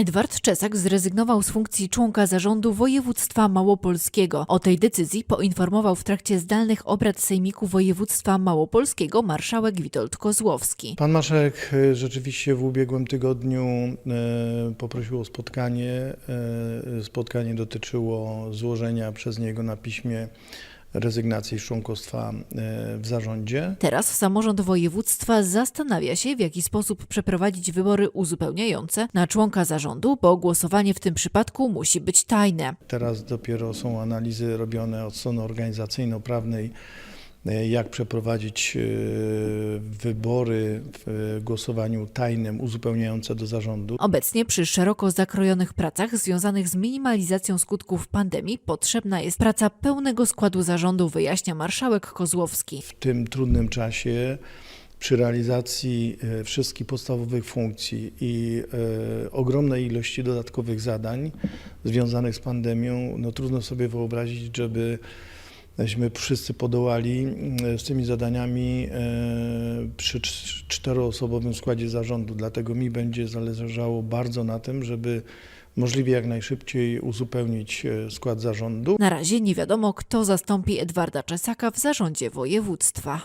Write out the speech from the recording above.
Edward Czesak zrezygnował z funkcji członka zarządu województwa małopolskiego. O tej decyzji poinformował w trakcie zdalnych obrad Sejmiku Województwa Małopolskiego marszałek Witold Kozłowski. Pan marszałek e, rzeczywiście w ubiegłym tygodniu e, poprosił o spotkanie. E, Spotkanie dotyczyło złożenia przez niego na piśmie rezygnacji z członkostwa e, w zarządzie. Teraz samorząd województwa zastanawia się, w jaki sposób przeprowadzić wybory uzupełniające na członka zarządu, bo głosowanie w tym przypadku musi być tajne. Teraz dopiero są analizy robione od strony organizacyjno-prawnej, jak przeprowadzić e, wybory w głosowaniu tajnym uzupełniające do zarządu. Obecnie przy szeroko zakrojonych pracach związanych z minimalizacją skutków pandemii potrzebna jest praca pełnego składu zarządu, wyjaśnia marszałek Kozłowski. w tym trudnym czasie przy realizacji e, wszystkich podstawowych funkcji i e, ogromnej ilości dodatkowych zadań związanych z pandemią, no trudno sobie wyobrazić, żeby żeśmy wszyscy podołali e, z tymi zadaniami e, przy cz- czteroosobowym składzie zarządu. Dlatego mi będzie zależało bardzo na tym, żeby możliwie jak najszybciej uzupełnić e, skład zarządu. Na razie nie wiadomo, kto zastąpi Edwarda Czesaka w zarządzie województwa.